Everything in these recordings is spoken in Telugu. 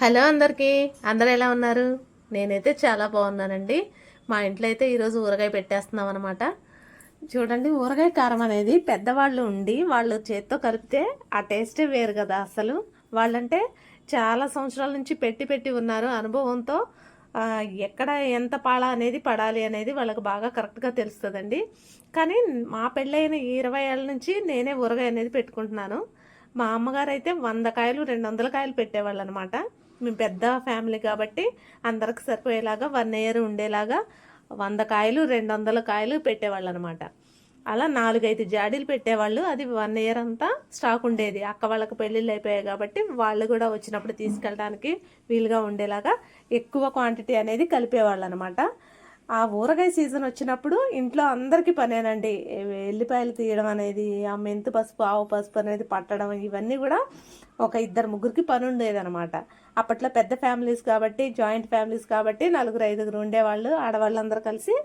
హలో అందరికీ. అందరు ఎలా ఉన్నారు? నేనైతే చాలా బాగున్నానండి. మా ఇంట్లో అయితే ఈరోజు ఊరగాయ పెట్టేస్తున్నాం అనమాట చూడండి ఊరగాయ కారం అనేది పెద్దవాళ్ళు ఉండి వాళ్ళు చేత్తో కలిపితే ఆ టేస్టే వేరు కదా అసలు. వాళ్ళంటే చాలా సంవత్సరాల నుంచి పెట్టి పెట్టి ఉన్నారు. అనుభవంతో ఎక్కడ ఎంత పాళ అనేది పడాలి అనేది వాళ్ళకి బాగా కరెక్ట్గా తెలుస్తుందండి. కానీ మా పెళ్ళైన ఇరవై ఏళ్ళ నుంచి నేనే ఊరగాయ అనేది పెట్టుకుంటున్నాను. మా అమ్మగారు అయితే వంద కాయలు రెండు వందల కాయలు పెట్టేవాళ్ళు అనమాట మేము పెద్ద ఫ్యామిలీ కాబట్టి అందరికి సరిపోయేలాగా వన్ ఇయర్ ఉండేలాగా వంద కాయలు రెండు వందల కాయలు పెట్టేవాళ్ళు అనమాట అలా నాలుగైదు జాడీలు పెట్టేవాళ్ళు. అది వన్ ఇయర్ అంతా స్టాక్ ఉండేది. అక్క వాళ్ళకి పెళ్ళిళ్ళు అయిపోయాయి కాబట్టి వాళ్ళు కూడా వచ్చినప్పుడు తీసుకెళ్ళడానికి వీలుగా ఉండేలాగా ఎక్కువ క్వాంటిటీ అనేది కలిపేవాళ్ళు అనమాట ఆ ఊరగాయ సీజన్ వచ్చినప్పుడు ఇంట్లో అందరికీ పనేనండి. ఎల్లిపాయలు తీయడం అనేది ఆ మెంతు పసుపు ఆవు పసుపు అనేది పట్టడం ఇవన్నీ కూడా ఒక ఇద్దరు ముగ్గురికి పని ఉండేది అనమాట అప్పట్లో పెద్ద ఫ్యామిలీస్ కాబట్టి జాయింట్ ఫ్యామిలీస్ కాబట్టి నలుగురు ఐదుగురు ఉండేవాళ్ళు. ఆడవాళ్ళందరూ కలిసి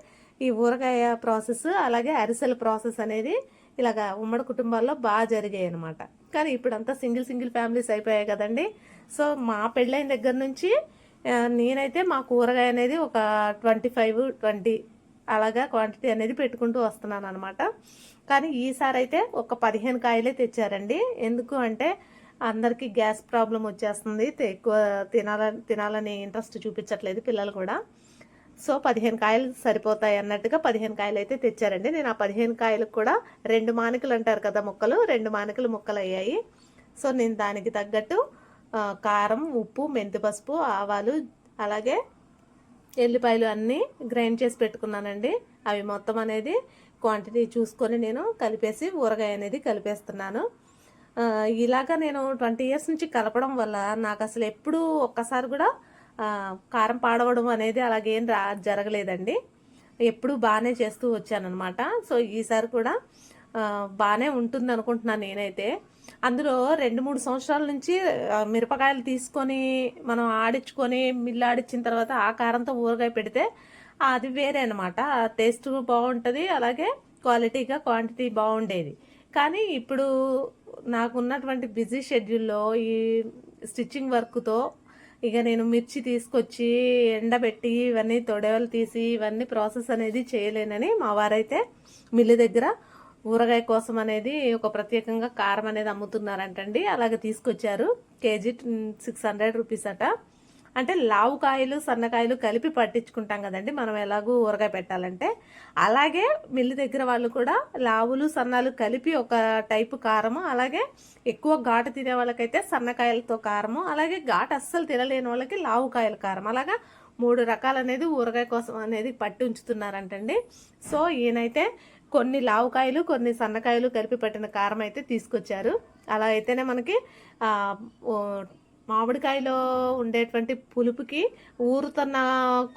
ఈ ఊరగాయ ప్రాసెస్ అలాగే అరిసెల ప్రాసెస్ అనేది ఇలాగ ఉమ్మడి కుటుంబాల్లో బాగా జరిగాయి అనమాట కానీ ఇప్పుడంతా సింగిల్ సింగిల్ ఫ్యామిలీస్ అయిపోయాయి కదండి. సో మా పెళ్ళైన దగ్గర నుంచి నేనైతే మా కూరగాయ అనేది ఒక ట్వంటీ ఫైవ్ ట్వంటీ అలాగా క్వాంటిటీ అనేది పెట్టుకుంటూ వస్తున్నాను అనమాట కానీ ఈసారి అయితే ఒక పదిహేను కాయలే తెచ్చారండి. ఎందుకు అంటే అందరికీ గ్యాస్ ప్రాబ్లం వచ్చేస్తుంది. ఎక్కువ తినాలని తినాలని ఇంట్రెస్ట్ చూపించట్లేదు పిల్లలు కూడా. సో పదిహేను కాయలు సరిపోతాయి అన్నట్టుగా పదిహేను కాయలు అయితే తెచ్చారండి. నేను ఆ పదిహేను కాయలకు కూడా రెండు మానికలు అంటారు కదా ముక్కలు రెండు మానికలు ముక్కలు అయ్యాయి సో నేను దానికి తగ్గట్టు కారం ఉప్పు మెంతి పసుపు ఆవాలు అలాగే ఎల్లిపాయలు అన్నీ గ్రైండ్ చేసి పెట్టుకున్నానండి. అవి మొత్తం అనేది క్వాంటిటీ చూసుకొని నేను కలిపేసి ఊరగాయ అనేది కలిపేస్తున్నాను. ఇలాగా నేను ట్వంటీ ఇయర్స్ నుంచి కలపడం వల్ల నాకు అసలు ఎప్పుడూ ఒక్కసారి కూడా కారం పాడవడం అనేది అలాగేం రా జరగలేదండి. ఎప్పుడు బాగానే చేస్తూ వచ్చానమాట సో ఈసారి కూడా బాగానే ఉంటుంది అనుకుంటున్నాను నేనైతే. అందులో రెండు మూడు సంవత్సరాల నుంచి మిరపకాయలు తీసుకొని మనం ఆడించుకొని మిల్లు ఆడించిన తర్వాత ఆ కారంతో ఊరగాయ పెడితే అది వేరే అనమాట టేస్ట్ బాగుంటుంది అలాగే క్వాలిటీగా క్వాంటిటీ బాగుండేది. కానీ ఇప్పుడు నాకున్నటువంటి బిజీ షెడ్యూల్లో ఈ స్టిచ్చింగ్ వర్క్తో ఇక నేను మిర్చి తీసుకొచ్చి ఎండబెట్టి ఇవన్నీ తొడవలు తీసి ఇవన్నీ ప్రాసెస్ అనేది చేయలేనని మా వారైతే మిల్లు దగ్గర ఊరగాయ కోసం అనేది ఒక ప్రత్యేకంగా కారం అనేది అమ్ముతున్నారంటండి. అలాగే తీసుకొచ్చారు. కేజీ సిక్స్ హండ్రెడ్ రూపీస్ అట. అంటే లావు కాయలు సన్నకాయలు కలిపి పట్టించుకుంటాం కదండి. మనం ఎలాగూ ఊరగాయ పెట్టాలంటే. అలాగే మిల్లు దగ్గర వాళ్ళు కూడా లావులు సన్నాలు కలిపి ఒక టైపు కారము అలాగే ఎక్కువ ఘాటు తినే వాళ్ళకైతే సన్నకాయలతో కారము అలాగే ఘాటు అస్సలు తినలేని వాళ్ళకి లావు కాయల కారం. అలాగా మూడు రకాలు అనేది ఊరగాయ కోసం అనేది పట్టి ఉంచుతున్నారంటండి. సో ఈయనైతే కొన్ని లావుకాయలు కొన్ని సన్నకాయలు కలిపి పెట్టిన కారం అయితే తీసుకొచ్చారు. అలా అయితేనే మనకి మామిడికాయలో ఉండేటువంటి పులుపుకి ఊరుతున్న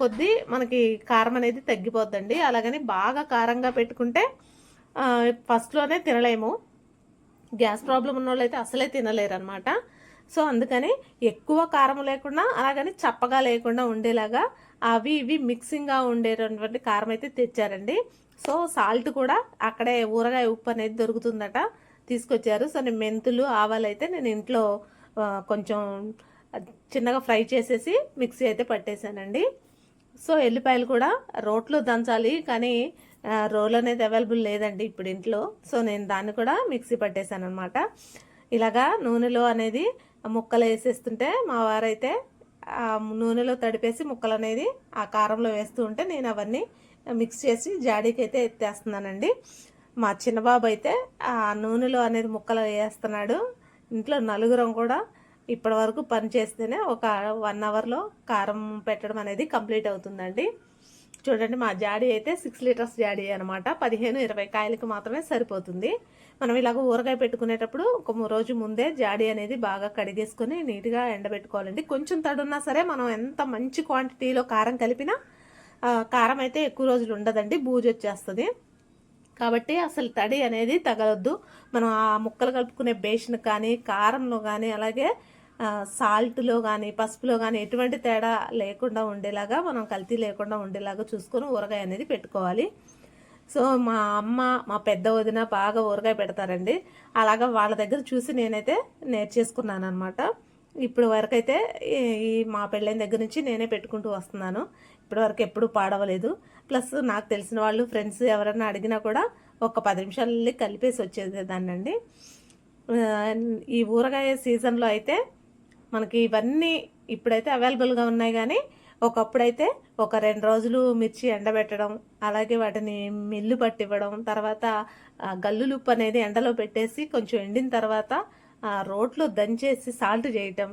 కొద్దీ మనకి కారం అనేది తగ్గిపోద్దండి. అలాగని బాగా కారంగా పెట్టుకుంటే ఫస్ట్లోనే తినలేము. గ్యాస్ ప్రాబ్లం ఉన్న వాళ్ళు అయితే అసలే తినలేరు అనమాట సో అందుకని ఎక్కువ కారం లేకుండా అలాగని చప్పగా లేకుండా ఉండేలాగా అవి ఇవి మిక్సింగ్గా ఉండేటటువంటి కారం అయితే తెచ్చారండి. సో సాల్ట్ కూడా అక్కడే ఊరగాయ ఉప్పు అనేది దొరుకుతుందట. తీసుకొచ్చారు. సో నేను మెంతులు ఆవాలు అయితే నేను ఇంట్లో కొంచెం చిన్నగా ఫ్రై చేసేసి మిక్సీ అయితే పట్టేశానండి. సో ఎల్లిపాయలు కూడా రోట్లో దంచాలి కానీ రోల్ అనేది అవైలబుల్ లేదండి ఇప్పుడు ఇంట్లో. సో నేను దాన్ని కూడా మిక్సీ పట్టేశాను అనమాట ఇలాగా నూనెలో అనేది ముక్కలు వేసేస్తుంటే మా వారైతే నూనెలో తడిపేసి ముక్కలు అనేది ఆ కారంలో వేస్తూ ఉంటే నేను అవన్నీ మిక్స్ చేసి జాడీకి అయితే ఎత్తేస్తున్నానండి. మా చిన్నబాబు అయితే ఆ నూనెలో అనేది ముక్కలు వేస్తున్నాడు. ఇంట్లో నలుగురం కూడా ఇప్పటి వరకు పని చేస్తేనే ఒక వన్ అవర్లో కారం పెట్టడం అనేది కంప్లీట్ అవుతుందండి. చూడండి మా జాడీ అయితే సిక్స్ లీటర్స్ జాడీ అనమాట పదిహేను ఇరవై కాయలకి మాత్రమే సరిపోతుంది. మనం ఇలాగ ఊరగాయ పెట్టుకునేటప్పుడు ఒక రోజు ముందే జాడీ అనేది బాగా కడిగేసుకొని నీట్గా ఎండబెట్టుకోవాలండి. కొంచెం తడున్నా సరే మనం ఎంత మంచి క్వాంటిటీలో కారం కలిపినా కారం అయితే ఎక్కువ రోజులు ఉండదండి బూజు వచ్చేస్తుంది. కాబట్టి అసలు తడి అనేది తగలొద్దు. మనం ఆ ముక్కలు కలుపుకునే బేషన్ కానీ కారంలో కానీ అలాగే సాల్ట్లో కానీ పసుపులో కానీ ఎటువంటి తేడా లేకుండా ఉండేలాగా మనం కల్తీ లేకుండా ఉండేలాగా చూసుకొని ఊరగాయ అనేది పెట్టుకోవాలి. సో మా అమ్మ మా పెద్ద వదిన బాగా ఊరగాయ పెడతారండి. అలాగా వాళ్ళ దగ్గర చూసి నేనైతే నేర్చేసుకున్నాను అనమాట ఇప్పుడు వరకు అయితే ఈ- ఈ మా పెళ్ళైన దగ్గర నుంచి నేనే పెట్టుకుంటూ వస్తున్నాను. ఇప్పటి వరకు ఎప్పుడు పాడవలేదు. ప్లస్ నాకు తెలిసిన వాళ్ళు ఫ్రెండ్స్ ఎవరైనా అడిగినా కూడా ఒక పది నిమిషాలు కలిపేసి వచ్చేదాన్నండి ఈ ఊరగాయ సీజన్లో అయితే మనకి ఇవన్నీ ఇప్పుడైతే అవైలబుల్గా ఉన్నాయి కానీ ఒకప్పుడైతే ఒక రెండు రోజులు మిర్చి ఎండబెట్టడం అలాగే వాటిని మిల్లు పట్టివ్వడం తర్వాత గల్లులుప్పు అనేది ఎండలో పెట్టేసి కొంచెం ఎండిన తర్వాత రోట్లో దంచేసి సాల్ట్ చేయటం.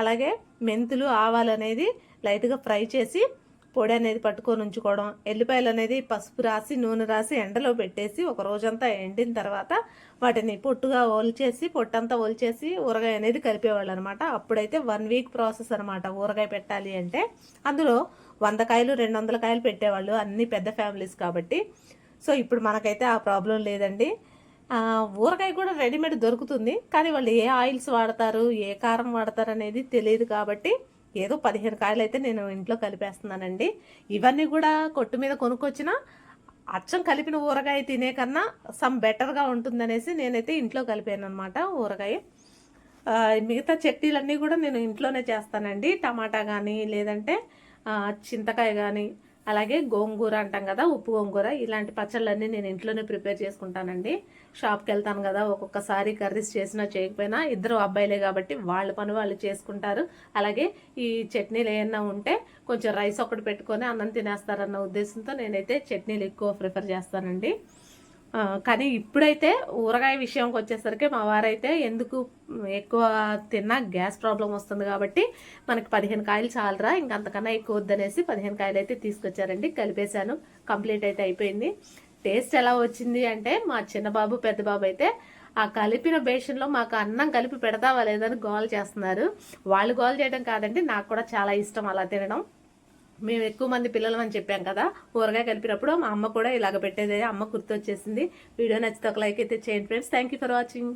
అలాగే మెంతులు ఆవాలు అనేది లైట్గా ఫ్రై చేసి పొడి అనేది పట్టుకొని ఉంచుకోవడం. ఎల్లిపాయలు అనేది పసుపు రాసి నూనె రాసి ఎండలో పెట్టేసి ఒక రోజంతా ఎండిన తర్వాత వాటిని పొట్టుగా ఒలిచేసి పొట్టంతా ఒలిచేసి ఊరగాయ అనేది కలిపేవాళ్ళు అనమాట అప్పుడైతే వన్ వీక్ ప్రాసెస్ అనమాట ఊరగాయ పెట్టాలి అంటే. అందులో వంద కాయలు రెండు వందల కాయలు పెట్టేవాళ్ళు అన్ని పెద్ద ఫ్యామిలీస్ కాబట్టి. సో ఇప్పుడు మనకైతే ఆ ప్రాబ్లం లేదండి. ఊరకాయ ఊరగాయ కూడా రెడీమేడ్ దొరుకుతుంది. కానీ వాళ్ళు ఏ ఆయిల్స్ వాడతారు ఏ కారం వాడతారు అనేది తెలియదు కాబట్టి ఏదో పదిహేను కాయలు అయితే నేను ఇంట్లో కలిపేస్తున్నానండి. ఇవన్నీ కూడా కొట్టు మీద కొనుక్కొచ్చిన అచ్చం కలిపిన ఊరగాయ తినే కన్నా సమ్ బెటర్గా ఉంటుందనేసి నేనైతే ఇంట్లో కలిపాను అనమాట ఊరగాయ మిగతా చట్నీలన్నీ కూడా నేను ఇంట్లోనే చేస్తానండి. టమాటా కానీ లేదంటే చింతకాయ కానీ అలాగే గోంగూర అంటాం కదా ఉప్పు గోంగూర ఇలాంటి పచ్చళ్ళన్నీ నేను ఇంట్లోనే ప్రిపేర్ చేసుకుంటానండి. షాప్కి వెళ్తాను కదా ఒక్కొక్కసారి కర్రీస్ చేసినా చేయకపోయినా ఇద్దరు అబ్బాయిలే కాబట్టి వాళ్ళ పని వాళ్ళు చేసుకుంటారు. అలాగే ఈ చట్నీలు ఏమన్నా ఉంటే కొంచెం రైస్ ఒకటి పెట్టుకొని అన్నం తినేస్తారన్న ఉద్దేశంతో నేనైతే చట్నీలు ఎక్కువ ప్రిఫర్ చేస్తానండి. కానీ ఇప్పుడైతే ఊరగాయ విషయంకి వచ్చేసరికి మా వారైతే ఎందుకు ఎక్కువ తిన్నా గ్యాస్ ప్రాబ్లం వస్తుంది కాబట్టి మనకి పదిహేను కాయలు చాలరా ఇంక అంతకన్నా ఎక్కువ వద్దనేసి పదిహేను కాయలు అయితే తీసుకొచ్చారండి కలిపేశాను కంప్లీట్ అయితే అయిపోయింది. టేస్ట్ ఎలా వచ్చింది అంటే మా చిన్న బాబు పెద్ద బాబు అయితే ఆ కలిపిన బేషన్లో మాకు అన్నం కలిపి పెడతావా లేదని గోల్ చేస్తున్నారు. వాళ్ళు గోల్ చేయడం కాదండి నాకు కూడా చాలా ఇష్టం అలా తినడం. మేము ఎక్కువ మంది పిల్లలం అని చెప్పాం కదా ఊరగాయ కలిపినప్పుడు మా అమ్మ కూడా ఇలాగ పెట్టేది అమ్మ గుర్తొచ్చేసింది. వీడియో నచ్చితే ఒక లైక్ అయితే చేయండి friends. Thank you for watching